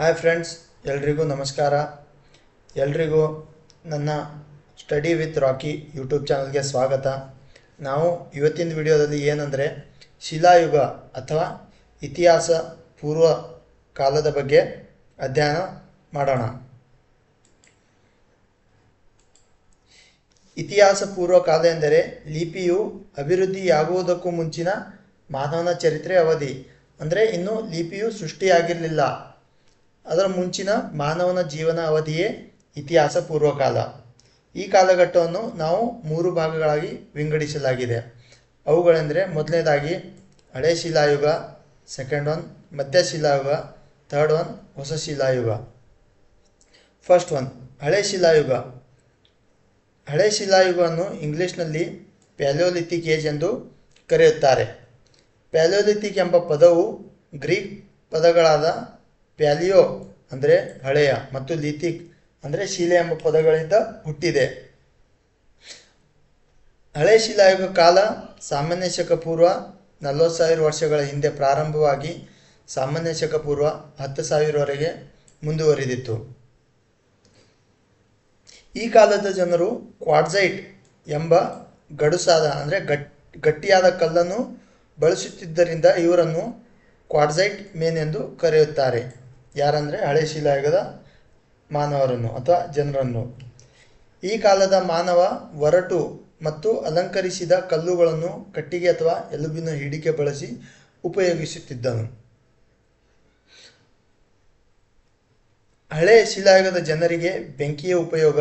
Hi friends ಎಲ್ರಿಗೂ ನಮಸ್ಕಾರ. ಎಲ್ರಿಗೂ ನನ್ನ ಸ್ಟಡಿ ವಿತ್ ರಾಕಿ ಯೂಟ್ಯೂಬ್ ಚಾನಲ್ಗೆ ಸ್ವಾಗತ. ನಾವು ಇವತ್ತಿನ ವಿಡಿಯೋದಲ್ಲಿ ಏನಂದರೆ ಶಿಲಾಯುಗ ಅಥವಾ ಇತಿಹಾಸ ಪೂರ್ವ ಕಾಲದ ಬಗ್ಗೆ ಅಧ್ಯಯನ ಮಾಡೋಣ. ಇತಿಹಾಸ ಪೂರ್ವ ಕಾಲ ಎಂದರೆ ಲಿಪಿಯು ಅಭಿವೃದ್ಧಿಯಾಗುವುದಕ್ಕೂ ಮುಂಚಿನ ಮಾನವನ ಚರಿತ್ರೆ ಅವಧಿ. ಅಂದರೆ ಇನ್ನು ಲಿಪಿಯು ಸೃಷ್ಟಿಯಾಗಿರಲಿಲ್ಲ. ಅದರ ಮುಂಚಿನ ಮಾನವನ ಜೀವನ ಅವಧಿಯೇ ಇತಿಹಾಸ ಪೂರ್ವಕಾಲ ಈ ಕಾಲಘಟ್ಟವನ್ನು ನಾವು ಮೂರು ಭಾಗಗಳಾಗಿ ವಿಂಗಡಿಸಲಾಗಿದೆ. ಅವುಗಳೆಂದರೆ ಮೊದಲನೇದಾಗಿ ಹಳೆ ಶಿಲಾಯುಗ ಸೆಕೆಂಡ್ ಒನ್ ಮಧ್ಯ ಶಿಲಾಯುಗ ಥರ್ಡ್ ಒನ್ ಹೊಸ ಶಿಲಾಯುಗ. ಫಸ್ಟ್ ಒನ್ ಹಳೆ ಶಿಲಾಯುಗ. ಹಳೆ ಶಿಲಾಯುಗವನ್ನು ಇಂಗ್ಲೀಷ್ನಲ್ಲಿ ಪ್ಯಾಲಿಯೋಲಿಥಿಕ್ ಏಜ್ ಎಂದು ಕರೆಯುತ್ತಾರೆ. ಪ್ಯಾಲಿಯೋಲಿಥಿಕ್ ಎಂಬ ಪದವು ಗ್ರೀಕ್ ಪದಗಳಾದ ಪ್ಯಾಲಿಯೋ ಅಂದರೆ ಹಳೆಯ ಮತ್ತು ಲಿಥಿಕ್ ಅಂದರೆ ಶಿಲೆ ಎಂಬ ಪದಗಳಿಂದ ಹುಟ್ಟಿದೆ. ಹಳೆ ಶಿಲಾಯುಗ ಕಾಲ ಸಾಮಾನ್ಯ ಶಕ ಪೂರ್ವ ನಲವತ್ತು ಸಾವಿರ ವರ್ಷಗಳ ಹಿಂದೆ ಪ್ರಾರಂಭವಾಗಿ ಸಾಮಾನ್ಯ ಶಕ ಪೂರ್ವ ಹತ್ತು ಸಾವಿರವರೆಗೆ ಮುಂದುವರಿದಿತ್ತು. ಈ ಕಾಲದ ಜನರು ಕ್ವಾಡ್ಸೈಟ್ ಎಂಬ ಗಡುಸಾದ ಅಂದರೆ ಗಟ್, ಗಟ್ಟಿಯಾದ ಕಲ್ಲನ್ನು ಬಳಸುತ್ತಿದ್ದರಿಂದ ಇವರನ್ನು ಕ್ವಾಡ್ಸೈಟ್ ಮೇನ್ ಎಂದು ಕರೆಯುತ್ತಾರೆ. ಯಾರಂದರೆ ಹಳೆ ಶಿಲಾಯುಗದ ಮಾನವರನ್ನು ಅಥವಾ ಜನರನ್ನು. ಈ ಕಾಲದ ಮಾನವ ಒರಟು ಮತ್ತು ಅಲಂಕರಿಸಿದ ಕಲ್ಲುಗಳನ್ನು ಕಟ್ಟಿಗೆ ಅಥವಾ ಎಲುಬಿನ ಹಿಡಿಕೆ ಬಳಸಿ ಉಪಯೋಗಿಸುತ್ತಿದ್ದನು. ಹಳೆ ಶಿಲಾಯುಗದ ಜನರಿಗೆ ಬೆಂಕಿಯ ಉಪಯೋಗ,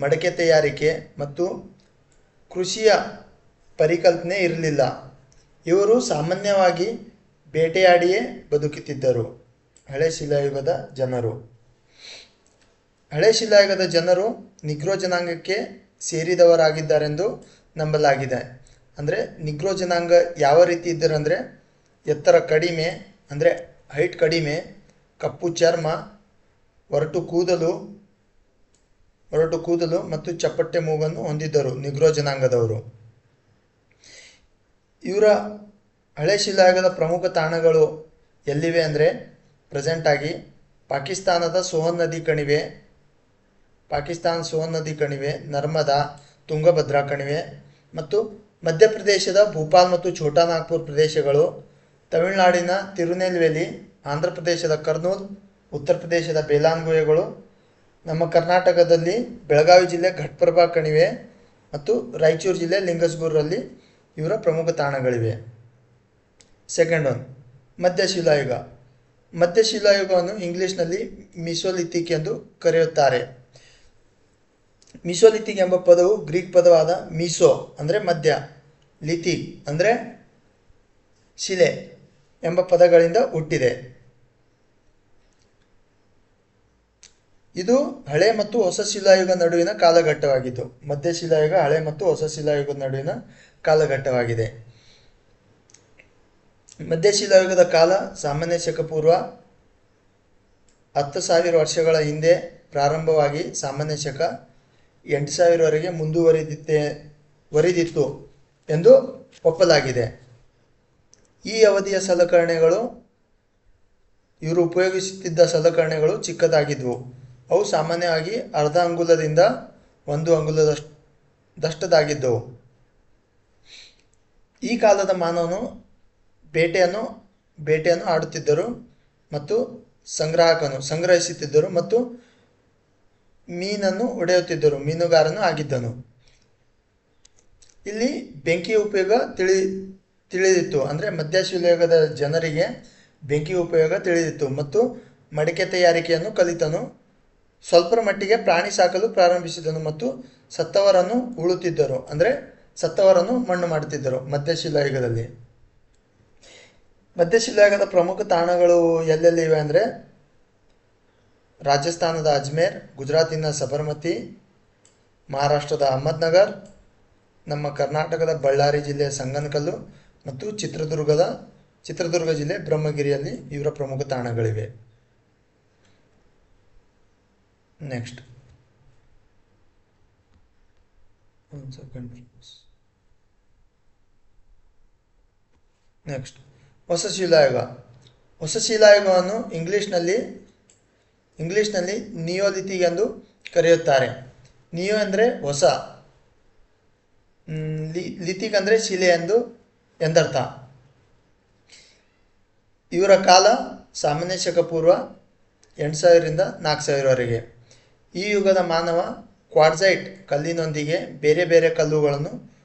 ಮಡಕೆ ತಯಾರಿಕೆ ಮತ್ತು ಕೃಷಿಯ ಪರಿಕಲ್ಪನೆ ಇರಲಿಲ್ಲ. ಇವರು ಸಾಮಾನ್ಯವಾಗಿ ಬೇಟೆಯಾಡಿಯೇ ಬದುಕುತ್ತಿದ್ದರು. ಹಳೆ ಶಿಲಾಯುಗದ ಜನರು. ಹಳೆ ಶಿಲಾಯುಗದ ಜನರು ನಿಗ್ರೋ ಜನಾಂಗಕ್ಕೆ ಸೇರಿದವರಾಗಿದ್ದಾರೆಂದು ನಂಬಲಾಗಿದೆ. ಅಂದರೆ ನಿಗ್ರೋ ಜನಾಂಗ ಯಾವ ರೀತಿ ಇದ್ದರಂದರೆ ಎತ್ತರ ಕಡಿಮೆ, ಅಂದರೆ ಹೈಟ್ ಕಡಿಮೆ, ಕಪ್ಪು ಚರ್ಮ, ಒರಟು ಕೂದಲು ಒರಟು ಕೂದಲು ಮತ್ತು ಚಪ್ಪಟ್ಟೆ ಮೂಗನ್ನು ಹೊಂದಿದ್ದರು ನಿಗ್ರೋ ಜನಾಂಗದವರು. ಇವರ ಹಳೆ ಶಿಲಾಯುಗದ ಪ್ರಮುಖ ತಾಣಗಳು ಎಲ್ಲಿವೆ ಅಂದರೆ ಪ್ರೆಸೆಂಟ್ ಆಗಿ ಪಾಕಿಸ್ತಾನದ ಸೋಹನ್ ನದಿ ಕಣಿವೆ, ಪಾಕಿಸ್ತಾನ ಸೋಹನ್ ನದಿ ಕಣಿವೆ, ನರ್ಮದಾ, ತುಂಗಭದ್ರಾ ಕಣಿವೆ ಮತ್ತು ಮಧ್ಯಪ್ರದೇಶದ ಭೂಪಾಲ್ ಮತ್ತು ಛೋಟಾ ನಾಗ್ಪುರ್ ಪ್ರದೇಶಗಳು, ತಮಿಳುನಾಡಿನ ತಿರುನೆಲ್ವೇಲಿ ಆಂಧ್ರ ಪ್ರದೇಶದ ಕರ್ನೂಲ್, ಉತ್ತರ ಪ್ರದೇಶದ ಬೇಲಾನ್ ಗುಹೆಗಳು ನಮ್ಮ ಕರ್ನಾಟಕದಲ್ಲಿ ಬೆಳಗಾವಿ ಜಿಲ್ಲೆ ಘಟ್ಪ್ರಭಾ ಕಣಿವೆ ಮತ್ತು ರಾಯಚೂರು ಜಿಲ್ಲೆ ಲಿಂಗಸ್ಗೂರಲ್ಲಿ ಇವರ ಪ್ರಮುಖ ತಾಣಗಳಿವೆ. ಸೆಕೆಂಡ್ ಒನ್ ಮಧ್ಯ ಶಿಲಾಯುಗ ಮಧ್ಯ ಶಿಲಾಯುಗವನ್ನು ಇಂಗ್ಲಿಷ್ನಲ್ಲಿ ಮಿಸೋಲಿಥಿಕ್ ಎಂದು ಕರೆಯುತ್ತಾರೆ. ಮಿಸೋಲಿಥಿಕ್ ಎಂಬ ಪದವು ಗ್ರೀಕ್ ಪದವಾದ ಮಿಸೋ, ಅಂದರೆ ಮಧ್ಯ. ಲಿಥಿ, ಅಂದರೆ ಶಿಲೆ ಎಂಬ ಪದಗಳಿಂದ ಹುಟ್ಟಿದೆ. ಇದು ಹಳೆ ಮತ್ತು ಹೊಸ ಶಿಲಾಯುಗ ನಡುವಿನ ಕಾಲಘಟ್ಟವಾಗಿದ್ದು ಮಧ್ಯಶಿಲಾಯುಗ, ಹಳೆ ಮತ್ತು ಹೊಸ ಶಿಲಾಯುಗದ ನಡುವಿನ ಕಾಲಘಟ್ಟವಾಗಿದೆ. ಮಧ್ಯ ಶಿಲಾಯುಗದ ಕಾಲ ಸಾಮಾನ್ಯ ಶಕ ಪೂರ್ವ ಹತ್ತು ಸಾವಿರ ವರ್ಷಗಳ ಹಿಂದೆ ಪ್ರಾರಂಭವಾಗಿ ಸಾಮಾನ್ಯ ಶಕ ಎಂಟು ಸಾವಿರವರೆಗೆ ಮುಂದುವರಿದಿತ್ತೆ, ವರಿದಿತ್ತು ಎಂದು ಒಪ್ಪಲಾಗಿದೆ. ಈ ಅವಧಿಯ ಸಲಕರಣೆಗಳು, ಇವರು ಉಪಯೋಗಿಸುತ್ತಿದ್ದ ಸಲಕರಣೆಗಳು ಚಿಕ್ಕದಾಗಿದ್ವು. ಅವು ಸಾಮಾನ್ಯವಾಗಿ ಅರ್ಧ ಅಂಗುಲದಿಂದ ಒಂದು ಅಂಗುಲದಷ್ಟು ದಷ್ಟದಾಗಿದ್ದವು ಈ ಕಾಲದ ಮಾನವನು ಬೇಟೆಯನ್ನು ಬೇಟೆಯನ್ನು ಆಡುತ್ತಿದ್ದರು ಮತ್ತು ಸಂಗ್ರಾಹಕನು ಸಂಗ್ರಹಿಸುತ್ತಿದ್ದರು ಮತ್ತು ಮೀನನ್ನು ಒಡೆಯುತ್ತಿದ್ದರು ಮೀನುಗಾರನು ಆಗಿದ್ದನು. ಇಲ್ಲಿ ಬೆಂಕಿಯ ಉಪಯೋಗ ತಿಳಿ, ತಿಳಿದಿತ್ತು. ಅಂದರೆ ಮಧ್ಯಶಿಲಾಯುಗದ ಜನರಿಗೆ ಬೆಂಕಿ ಉಪಯೋಗ ತಿಳಿದಿತ್ತು ಮತ್ತು ಮಡಿಕೆ ತಯಾರಿಕೆಯನ್ನು ಕಲಿತನು. ಸ್ವಲ್ಪ ಮಟ್ಟಿಗೆ ಪ್ರಾಣಿ ಸಾಕಲು ಪ್ರಾರಂಭಿಸಿದನು ಮತ್ತು ಸತ್ತವರನ್ನು ಉಳುತ್ತಿದ್ದರು. ಅಂದರೆ ಸತ್ತವರನ್ನು ಮಣ್ಣು ಮಾಡುತ್ತಿದ್ದರು ಮಧ್ಯಶಿಲಾಯುಗದಲ್ಲಿ ಮಧ್ಯಶಿಲಾಯುಗದ ಪ್ರಮುಖ ತಾಣಗಳು ಎಲ್ಲೆಲ್ಲಿವೆ ಅಂದರೆ ರಾಜಸ್ಥಾನದ ಅಜ್ಮೇರ್, ಗುಜರಾತಿನ ಸಬರ್ಮತಿ, ಮಹಾರಾಷ್ಟ್ರದ ಅಹಮದ್ನಗರ್, ನಮ್ಮ ಕರ್ನಾಟಕದ ಬಳ್ಳಾರಿ ಜಿಲ್ಲೆಯ ಸಂಗನಕಲ್ಲು ಮತ್ತು ಚಿತ್ರದುರ್ಗದ, ಚಿತ್ರದುರ್ಗ ಜಿಲ್ಲೆ ಬ್ರಹ್ಮಗಿರಿಯಲ್ಲಿ ಇವರ ಪ್ರಮುಖ ತಾಣಗಳಿವೆ. ನೆಕ್ಸ್ಟ್ ನೆಕ್ಸ್ಟ್ ಹೊಸ ಶಿಲಾಯುಗ ಹೊಸ ಶಿಲಾಯುಗವನ್ನು ಇಂಗ್ಲಿಷ್ನಲ್ಲಿ, ಇಂಗ್ಲೀಷ್ನಲ್ಲಿ ನಿಯೋಲಿತಿ ಎಂದು ಕರೆಯುತ್ತಾರೆ. ನಿಯೋ ಅಂದರೆ ಹೊಸ. ಲಿ ಲಿಥಿಕ್ ಅಂದರೆ ಶಿಲೆ ಎಂದು, ಎಂದರ್ಥ. ಇವರ ಕಾಲ ಸಾಮಾನ್ಯ ಶಕಪೂರ್ವ ಎಂಟು ಸಾವಿರದಿಂದ ನಾಲ್ಕು ಸಾವಿರವರೆಗೆ. ಈ ಯುಗದ ಮಾನವ ಕ್ವಾಡ್ಸೈಟ್ ಕಲ್ಲಿನೊಂದಿಗೆ ಬೇರೆ ಬೇರೆ ಕಲ್ಲುಗಳನ್ನು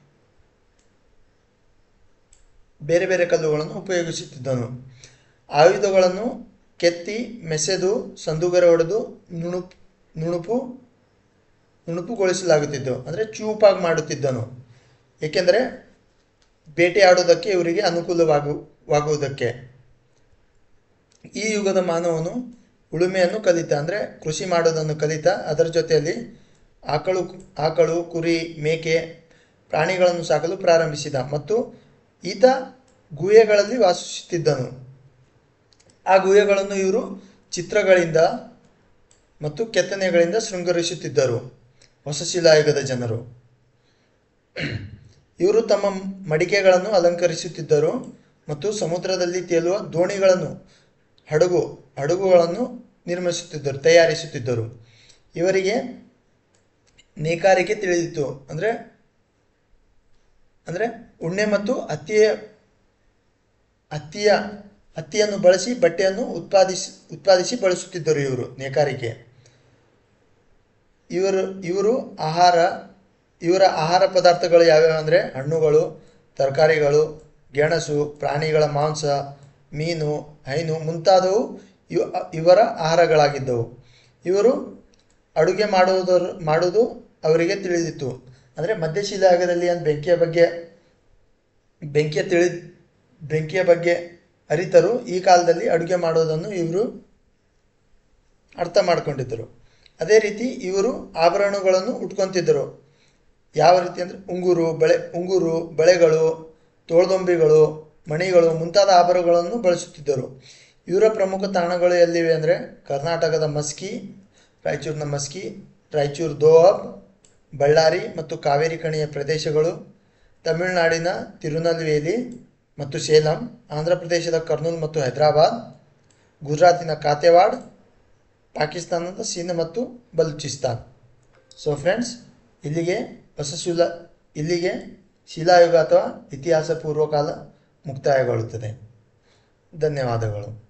ಬೇರೆ ಬೇರೆ ಕಲ್ಲುಗಳನ್ನು ಉಪಯೋಗಿಸುತ್ತಿದ್ದನು. ಆಯುಧಗಳನ್ನು ಕೆತ್ತಿ, ಮೆಸೆದು, ಸಂದುಗರೆ ಹೊಡೆದು ನುಣುಪು ನುಣುಪು ನುಣುಪುಗೊಳಿಸಲಾಗುತ್ತಿದ್ದು ಅಂದರೆ ಚೂಪಾಗಿ ಮಾಡುತ್ತಿದ್ದನು. ಏಕೆಂದರೆ ಬೇಟೆಯಾಡುವುದಕ್ಕೆ ಇವರಿಗೆ ಅನುಕೂಲವಾಗುವುದಕ್ಕೆ ಈ ಯುಗದ ಮಾನವನು ಉಳುಮೆಯನ್ನು ಕಲಿತ, ಅಂದರೆ ಕೃಷಿ ಮಾಡೋದನ್ನು ಕಲಿತ, ಅದರ ಜೊತೆಯಲ್ಲಿ ಆಕಳು ಆಕಳು, ಕುರಿ, ಮೇಕೆ, ಪ್ರಾಣಿಗಳನ್ನು ಸಾಕಲು ಪ್ರಾರಂಭಿಸಿದ. ಮತ್ತು ಈತ ಗುಹೆಗಳಲ್ಲಿ ವಾಸಿಸುತ್ತಿದ್ದನು. ಆ ಗುಹೆಗಳನ್ನು ಇವರು ಚಿತ್ರಗಳಿಂದ ಮತ್ತು ಕೆತ್ತನೆಗಳಿಂದ ಶೃಂಗರಿಸುತ್ತಿದ್ದರು ಹೊಸ ಶಿಲಾಯುಗದ ಜನರು. ಇವರು ತಮ್ಮ ಮಡಿಕೆಗಳನ್ನು ಅಲಂಕರಿಸುತ್ತಿದ್ದರು ಮತ್ತು ಸಮುದ್ರದಲ್ಲಿ ತೇಲುವ ದೋಣಿಗಳನ್ನು, ಹಡಗು, ಹಡಗುಗಳನ್ನು ನಿರ್ಮಿಸುತ್ತಿದ್ದರು, ತಯಾರಿಸುತ್ತಿದ್ದರು. ಇವರಿಗೆ ನೇಕಾರಿಕೆ ತಿಳಿದಿತ್ತು. ಅಂದರೆ ಅಂದರೆ ಉಣ್ಣೆ ಮತ್ತು ಹತ್ತಿಯ ಹತ್ತಿಯ ಹತ್ತಿಯನ್ನು ಬಳಸಿ ಬಟ್ಟೆಯನ್ನು ಉತ್ಪಾದಿಸಿ ಉತ್ಪಾದಿಸಿ ಬಳಸುತ್ತಿದ್ದರು ಇವರು ನೇಕಾರಿಕೆ ಇವರು ಇವರು ಆಹಾರ, ಇವರ ಆಹಾರ ಪದಾರ್ಥಗಳು ಯಾವ್ಯಾವ ಅಂದರೆ ಹಣ್ಣುಗಳು, ತರಕಾರಿಗಳು, ಗೆಣಸು, ಪ್ರಾಣಿಗಳ ಮಾಂಸ, ಮೀನು, ಹೈನು ಮುಂತಾದವು ಇವ, ಇವರ ಆಹಾರಗಳಾಗಿದ್ದವು. ಇವರು ಅಡುಗೆ ಮಾಡುವುದರ, ಮಾಡುವುದು ಅವರಿಗೆ ತಿಳಿದಿತ್ತು. ಅಂದರೆ ಮಧ್ಯಶಿಲಾಗದಲ್ಲಿ ಏನು ಬೆಂಕಿಯ ಬಗ್ಗೆ ಬೆಂಕಿಯ ತಿಳಿ, ಬೆಂಕಿಯ ಬಗ್ಗೆ ಅರಿತರು, ಈ ಕಾಲದಲ್ಲಿ ಅಡುಗೆ ಮಾಡೋದನ್ನು ಇವರು ಅರ್ಥ ಮಾಡ್ಕೊಂಡಿದ್ದರು. ಅದೇ ರೀತಿ ಇವರು ಆಭರಣಗಳನ್ನು ಉಟ್ಕೊತಿದ್ದರು. ಯಾವ ರೀತಿ ಅಂದರೆ ಉಂಗುರು, ಬಳೆ, ಉಂಗುರು, ಬಳೆಗಳು, ತೋಳ್ದೊಂಬಿಗಳು, ಮಣಿಗಳು ಮುಂತಾದ ಆಭರಣಗಳನ್ನು ಬಳಸುತ್ತಿದ್ದರು. ಇವರ ಪ್ರಮುಖ ತಾಣಗಳು ಎಲ್ಲಿವೆ ಅಂದರೆ ಕರ್ನಾಟಕದ ಮಸ್ಕಿ, ರಾಯಚೂರಿನ ಮಸ್ಕಿ, ರಾಯಚೂರು ದೋಹಬ್, ಬಳ್ಳಾರಿ ಮತ್ತು ಕಾವೇರಿ ಕಣಿಯ ಪ್ರದೇಶಗಳು. ತಮಿಳುನಾಡಿನ ತಿರುನಲ್ವೇಲಿ ಮತ್ತು ಸೇಲಂ ಆಂಧ್ರ ಪ್ರದೇಶದ ಕರ್ನೂಲ್ ಮತ್ತು ಹೈದರಾಬಾದ್, ಗುಜರಾತಿನ ಕಾತೆವಾಡ್ ಪಾಕಿಸ್ತಾನದ ಸಿಂಧ್ ಮತ್ತು ಬಲೂಚಿಸ್ತಾನ್. ಸೊ ಫ್ರೆಂಡ್ಸ್ ಇಲ್ಲಿಗೆ ಹೊಸ ಶಿಲಾ ಇಲ್ಲಿಗೆ ಶಿಲಾಯುಗ ಅಥವಾ ಇತಿಹಾಸ ಪೂರ್ವಕಾಲ ಮುಕ್ತಾಯಗೊಳ್ಳುತ್ತದೆ. ಧನ್ಯವಾದಗಳು.